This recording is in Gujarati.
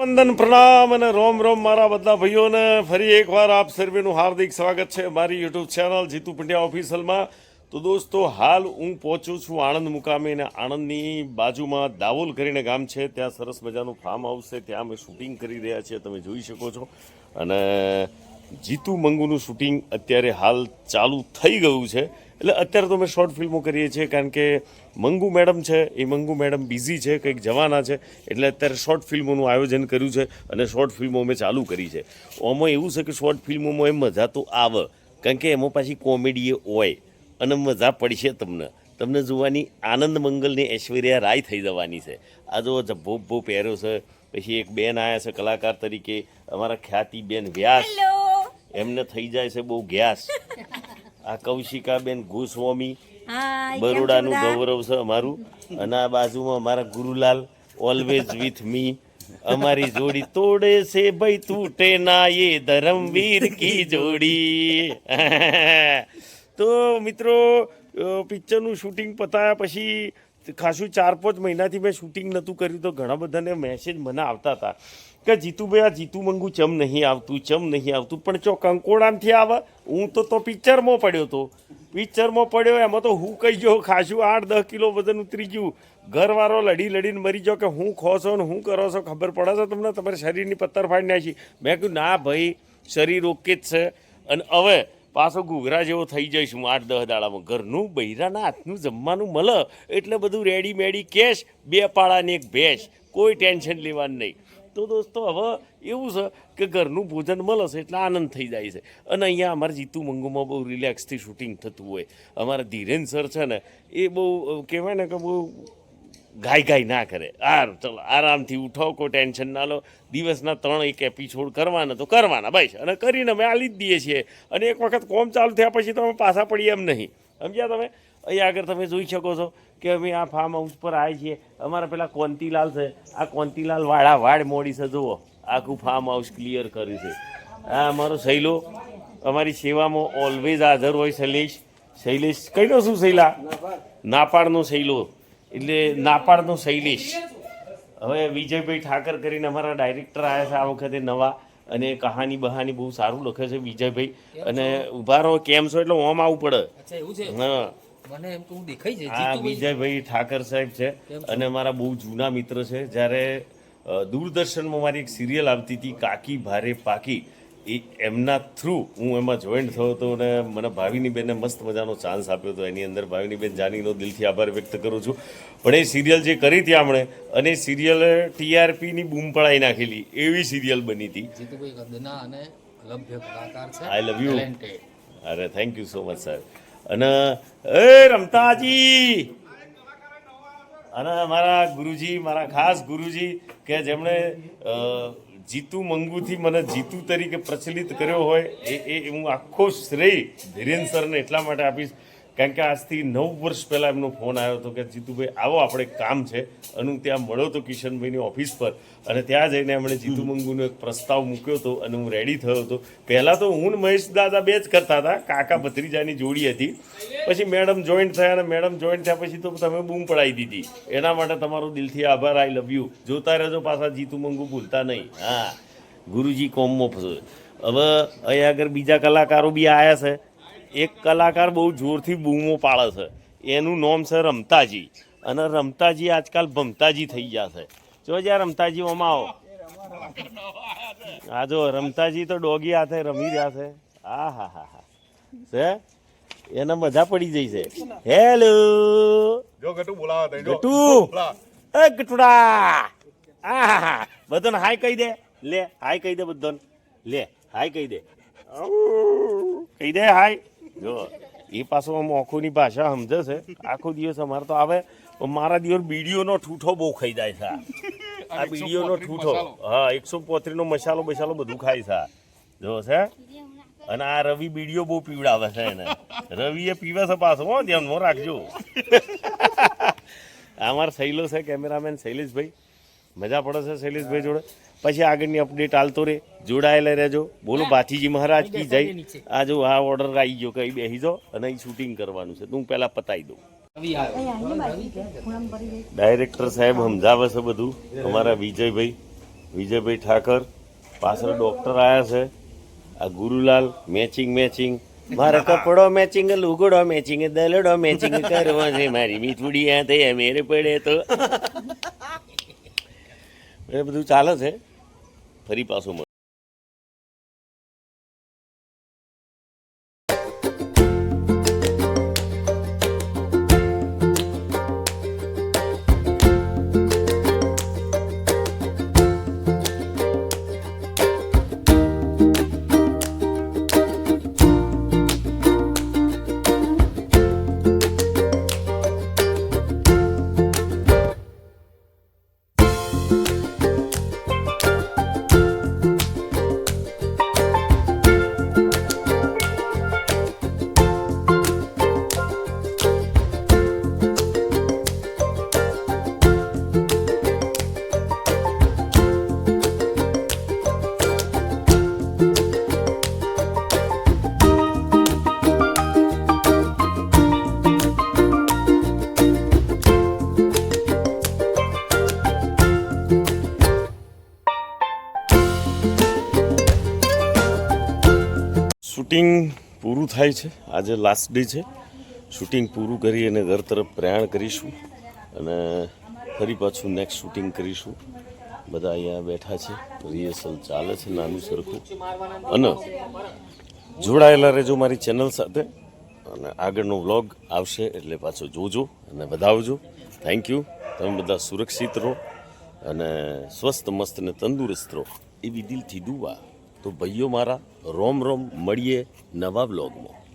વંદન, પ્રણામ અને રોમ રોમ મારા બધા ભાઈઓને ફરી એકવાર આપ સર્વેનું હાર્દિક સ્વાગત છે મારી યુટ્યુબ ચેનલ જીતુ પંડ્યા ઓફિસલમાં. તો દોસ્તો, હાલ હું પહોંચું છું આણંદ મુકામે અને આણંદની બાજુમાં દાવોલ કરીને ગામ છે. ત્યાં સરસ મજાનું ફાર્મ હાઉસ છે. ત્યાં અમે શૂટિંગ કરી રહ્યા છીએ, તમે જોઈ શકો છો. અને જીતુ મંગુનું શૂટિંગ અત્યારે હાલ ચાલુ થઈ ગયું છે. એટલે અત્યારે તો અમે શોર્ટ ફિલ્મો કરીએ છીએ કારણ કે મંગુ મેડમ છે એ મંગુ મેડમ બિઝી છે કંઈક જવાના છે એટલે અત્યારે શોર્ટ ફિલ્મોનું આયોજન કર્યું છે અને શોર્ટ ફિલ્મો અમે ચાલુ કરી છે. આમાં એવું છે કે શોર્ટ ફિલ્મોમાં એમ મજા તો આવે કારણ કે એમાં પાછી કોમેડી હોય અને મજા પડશે તમને. તમને જોવાની આનંદ મંગલની ઐશ્વર્યા રાય થઈ જવાની છે. આ જો જબ્બો ભો પહેર્યો છે પછી એક બેન આવ્યા છે કલાકાર તરીકે અમારા ખ્યાતિ બેન વ્યાસ એમને થઈ જાય છે બહુ ગ્યાસ આ કૌશિકાબેન ગોસ્વામી બરોડાનું ગૌરવ છે અમારું. અને આ બાજુમાં અમારા ગુરુલાલ ઓલવેઝ વિથ મી અમારી જોડી તોડે છે ભાઈ તૂટે ના એ ધરમવીર કી જોડી. તો મિત્રો પિક્ચરનું શૂટિંગ પતાયા પછી ખાસું ચાર પાંચ મહિનાથી મેં શૂટિંગ નહોતું કર્યું તો ઘણા બધાને મેસેજ મને આવતા હતા. કે જીતુભાઈ આ જીતુ મંગુ ચમ નહીં આવતું, ચમ નહીં આવતું. પણ જો કંકોડામથી આવે, હું તો તો પિક્ચરમાં પડ્યો તો. પિક્ચરમાં પડ્યો, એમાં તો હું કહી ગયો, ખાસું આઠ દસ કિલો વજન ઉતરી ગયું. ઘરવાળો લડી લડીને મરી જાઓ કે હું ખો છો ને હું કરો છો, ખબર પડે છે તમને? તમારા શરીરની પથ્થર ફાડી નાખી. મેં કહ્યું ના ભાઈ, શરીર ઓકે જ છે. અને હવે પાછો ઘૂઘરા જેવો થઈ જઈશ હું આઠ દસ દાડામાં. ઘરનું બૈરાના હાથનું જમવાનું મળે એટલે બધું રેડી મેડી કેશ બે પાડાની એક ભેંસ. કોઈ ટેન્શન લેવાનું નહીં. તો દોસ્તો, હવે એવું છે કે ઘરનું ભોજન મળે છે એટલે આનંદ થઈ જાય છે. અને અહીંયા અમારે જીતુ મંગુમાં બહુ રિલેક્સથી શૂટિંગ થતું હોય. અમારા ધીરેન સર છે ને, એ બહુ કહેવાય ને કે બહુ ગાય ગાય ના કરે. આર ચલો, આરામથી ઉઠો કોઈ ટેન્શન ના લો. દિવસના ત્રણ એક એપિસોડ કરવાના તો કરવાના, બસ. અને કરીને અમે આલી જ દઈએ છીએ. અને એક વખત કોમ ચાલુ થયા પછી તો અમે પાછા પડીએ એમ નહીં. સમજ્યા તમે? અહીંયા આગળ તમે જોઈ શકો છો કે અમે આ ફાર્મ હાઉસ પર આવ્યા છીએ. અમારા પેલા કોંતીલાલ છે. આ કોંતીલાલ વાળા વાડ મોડી છે જુઓ. આખું ફાર્મ હાઉસ ક્લિયર કર્યું છે. આ અમારો શૈલો. અમારી સેવામાં ઓલવેઝ હાજર હોય શૈલેષ. શૈલેષ કઈનો શું શૈલા? નાપાડનો શૈલો. એટલે નાપાડનો શૈલેષ. હવે વિજયભાઈ ઠાકર કરીને અમારા ડાયરેક્ટર આવ્યા છે આ વખતે નવા અને કહાની બહાની બહુ સારું લખે છે વિજયભાઈ. અને ઊભા રહો કેમ છો? એટલે ઓમ આવવું પડે. હા. મને એમ તો હું દેખાઈ આ વિજયભાઈ ઠાકર સાહેબ છે. અને મારા બહુ જૂના મિત્ર છે. જ્યારે દૂરદર્શનમાં મારી એક સિરિયલ આવતી હતી કાકી ભારે પાકી. એ એમના થ્રુ હું એમાં જોઈન્ટ થયો હતો અને મને ભાવિની બેને મસ્ત મજાનો ચાન્સ આપ્યો હતો. એની અંદર ભાવિની બેન જાનીનો દિલથી આભાર વ્યક્ત કરું છું. પણ એ સિરિયલ જે કરી હતી આપણે અને એ સિરિયલ ટીઆરપીની બૂમ પડાઈ નાખેલી એવી સિરિયલ બની હતી. જીતુભાઈ અને લભ્ય કલાકાર છે. આઈ લવ યુ અરે થેન્ક યુ સો મચ સાહેબ અને એ રમતાજી. અને મારા ગુરુજી, મારા ખાસ ગુરુજી, કે જેમણે જીતુ મંગુથી મને જીતુ તરીકે પ્રચલિત કર્યો હોય એ એ હું આખો શ્રેય ધીરેન સરને એટલા માટે આપીશ કારણ કે આજથી નવ વર્ષ પહેલાં એમનો ફોન આવ્યો હતો કે જીતુભાઈ આવો આપણે કામ છે. અને હું ત્યાં મળ્યો હતો કિશનભાઈની ઓફિસ પર અને ત્યાં જઈને એમણે જીતુ મંગુનો એક પ્રસ્તાવ મૂક્યો હતો અને હું રેડી થયો હતો. પહેલાં તો હું મહેશ દાદા બે જ કરતા હતા કાકા ભત્રીજાની જોડી હતી. પછી મેડમ જોઈન્ટ થયા અને મેડમ જોઈન્ટ થયા પછી તો તમે બૂમ પડાવી દીધી. એના માટે તમારો દિલથી આભાર આઈ લવ યુ જોતા રહેજો પાછા જીતુ મંગુ ભૂલતા નહીં. હા ગુરુજી કોમમાં હવે અહીંયા આગળ બીજા કલાકારો બી આવ્યા છે. એક કલાકાર બહુ જોરથી બૂમો પાડે છે. એનું નામ છે રમતાજી. અને રમતાજી આજકાલ ભમતાજી થઈ ગયા છે. જો જ્યાં રમતાજી ઓમાં આવો. આ જો રમતાજી તો ડોગી હાથે રમી રહ્યા છે. આ હા હા હા. છે? એને મજા પડી જઈ છે. હેલો. જો ગટુ બોલાવા ગટુ. બોલા. એ ગટુડા. આ હા હા. બધાને હાય કહી દે. લે હાય કહી દે બધાને. લે હાય કહી દે. કહી દે હાય. જો એ પાછો આમ આંખોની ભાષા સમજે છે. આખો દિવસ અમારે તો આવે મારા દિવસ બીડીઓનો ઠૂઠો બહુ ખાઈ જાય છે. આ. આ બીડીઓનો ઠૂઠો. હા એકસો પોત્રીનો મસાલો બસાલો બધું ખાય છે. જો છે? અને આ રવિ બીડીઓ બહુ પીવડાવે છે એને. રવિ એ પીવે છે પાછો હો ધ્યાનમાં રાખજો. અમારા શૈલો છે કેમેરામેન શૈલેષભાઈ. મજા પડે છે શૈલેષભાઈ જોડે. પછી આગળની અપડેટ હાલતો રે. જોડાયેલા રહેજો. બોલો ભાથીજી મહારાજ કી જઈ આ જો, આ ઓર્ડર આવી ગયો કઈ બેસી જો અને અહીં શૂટિંગ કરવાનું છે. હું પહેલાં પતાવી દઉં. ડાયરેક્ટર સાહેબ સમજાવે છે બધું. અમારા વિજયભાઈ વિજયભાઈ ઠાકર. પાછળ ડોક્ટર આવ્યા છે. આ ગુરુલાલ મેચિંગ મેચિંગ મારો કપડો મેચિંગ લુગડો મેચિંગ દલડો મેચિંગ કરવો છે. મારી મીઠુડી આ થઈ મેરે પડે તો. એ બધું ચાલે છે. ફરી પાછું મળે શૂટિંગ પૂરું થાય છે. આજે લાસ્ટ ડે છે. શૂટિંગ પૂરું કરી અને ઘર તરફ પ્રયાણ કરીશું અને ફરી પાછું નેક્સ્ટ શૂટિંગ કરીશું. બધા અહીંયા બેઠા છે. રિહર્સલ ચાલે છે નાનું સરખું. અને જોડાયેલા રહેજો મારી ચેનલ સાથે અને આગળનો વ્લોગ આવશે એટલે પાછો જોજો અને વધાવજો. થેન્ક યુ તમે બધા સુરક્ષિત રહો અને સ્વસ્થ, મસ્ત ને તંદુરસ્ત રહો. એવી દિલથી દુવા તો ભાઈઓ મારા રોમ રોમ મળીએ નવા વ્લોગમાં.